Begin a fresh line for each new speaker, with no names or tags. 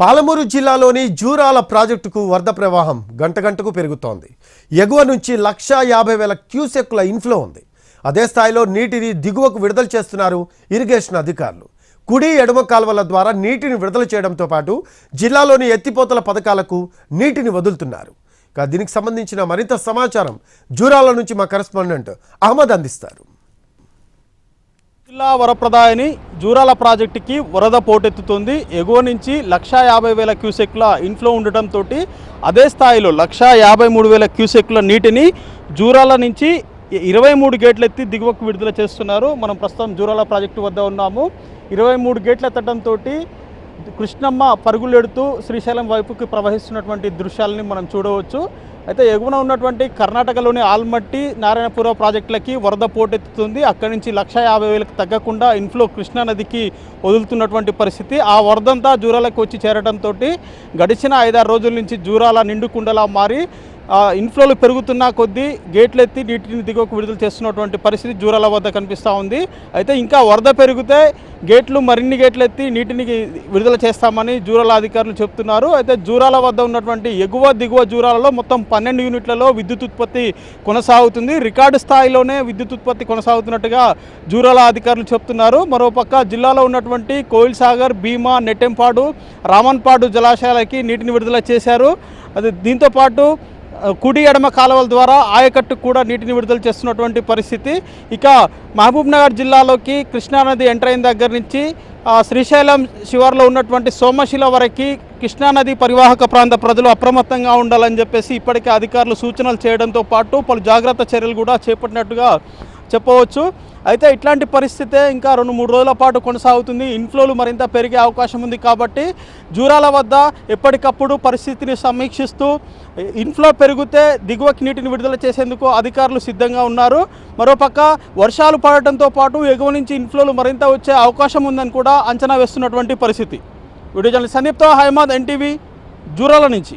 పాలమూరు జిల్లాలోని జూరాల ప్రాజెక్టుకు వరద ప్రవాహం గంట గంటకు పెరుగుతోంది. ఎగువ నుంచి లక్షా యాభై వేల క్యూసెక్ల ఇన్ఫ్లో ఉంది. అదే స్థాయిలో నీటిని దిగువకు విడుదల చేస్తున్నారు ఇరిగేషన్ అధికారులు. కుడి ఎడమ కాలువల ద్వారా నీటిని విడుదల చేయడంతో పాటు జిల్లాలోని ఎత్తిపోతల పథకాలకు నీటిని వదులుతున్నారు. దీనికి సంబంధించిన మరింత సమాచారం జూరాల నుంచి మా కరెస్పాండెంట్ అహ్మద్ అందిస్తారు.
జిల్లా వరప్రదాయని జూరాల ప్రాజెక్టుకి వరద పోటెత్తుతుంది. ఎగువ నుంచి లక్షా యాభై వేల క్యూసెక్ల ఇన్ఫ్లో ఉండటంతో అదే స్థాయిలో లక్షా యాభై మూడు వేల క్యూసెక్ల నీటిని జూరాల నుంచి ఇరవై మూడు గేట్లు ఎత్తి దిగువకు విడుదల చేస్తున్నారు. మనం ప్రస్తుతం జూరాల ప్రాజెక్టు వద్ద ఉన్నాము. ఇరవై మూడు గేట్లు ఎత్తడంతో కృష్ణమ్మ పరుగులెడుతూ శ్రీశైలం వైపుకి ప్రవహిస్తున్నటువంటి దృశ్యాలని మనం చూడవచ్చు. అయితే ఎగువన ఉన్నటువంటి కర్ణాటకలోని ఆల్మట్టి నారాయణపుర ప్రాజెక్టులకి వరద పోటెత్తుతుంది. అక్కడి నుంచి లక్ష యాభై వేలకు తగ్గకుండా ఇన్ఫ్లో కృష్ణా నదికి వదులుతున్నటువంటి పరిస్థితి. ఆ వరదంతా జూరాలకు వచ్చి చేరడంతో గడిచిన ఐదారు రోజుల నుంచి జూరాల నిండుకుండలా మారి ఇన్ఫ్లోలు పెరుగుతున్న కొద్దీ గేట్లు ఎత్తి నీటిని దిగువకు విడుదల చేస్తున్నటువంటి పరిస్థితి జూరాల వద్ద కనిపిస్తూ ఉంది. అయితే ఇంకా వరద పెరిగితే గేట్లు మరిన్ని గేట్లు ఎత్తి నీటిని విడుదల చేస్తామని జూరాల అధికారులు చెప్తున్నారు. అయితే జూరాల వద్ద ఉన్నటువంటి ఎగువ దిగువ జూరాలలో మొత్తం పన్నెండు యూనిట్లలో విద్యుత్ ఉత్పత్తి కొనసాగుతుంది. రికార్డు స్థాయిలోనే విద్యుత్ ఉత్పత్తి కొనసాగుతున్నట్టుగా జూరాల అధికారులు చెప్తున్నారు. మరోపక్క జిల్లాలో ఉన్నటువంటి కోయిల్ సాగర్ భీమా నెట్టెంపాడు రామన్పాడు జలాశయాలకి నీటిని విడుదల చేశారు. అది దీంతో పాటు కుడి ఎడమ కాలువల ద్వారా ఆయకట్టుకు కూడా నీటిని విడుదల చేస్తున్నటువంటి పరిస్థితి. ఇక మహబూబ్ నగర్ జిల్లాలోకి కృష్ణానది ఎంటర్ అయిన దగ్గర నుంచి శ్రీశైలం శివార్లో ఉన్నటువంటి సోమశిల వరకు కృష్ణానది పరివాహక ప్రాంత ప్రజలు అప్రమత్తంగా ఉండాలని చెప్పేసి ఇప్పటికే అధికారులు సూచనలు చేయడంతో పాటు పలు జాగ్రత్త చర్యలు కూడా చేపట్టినట్టుగా చెప్పవచ్చు. అయితే ఇట్లాంటి పరిస్థితే ఇంకా రెండు మూడు రోజుల పాటు కొనసాగుతుంది. ఇన్ఫ్లోలు మరింత పెరిగే అవకాశం ఉంది కాబట్టి జూరాల వద్ద ఎప్పటికప్పుడు పరిస్థితిని సమీక్షిస్తూ ఇన్ఫ్లో పెరిగితే దిగువకి నీటిని విడుదల చేసేందుకు అధికారులు సిద్ధంగా ఉన్నారు. మరోపక్క వర్షాలు పడటంతో పాటు ఎగువ నుంచి ఇన్ఫ్లోలు మరింత వచ్చే అవకాశం ఉందని కూడా అంచనా వేస్తున్నటువంటి పరిస్థితి. వీడియో జర్నలిస్ట్ సందీప్తో హైమాద్ ఎన్టీవీ జూరాల నుంచి.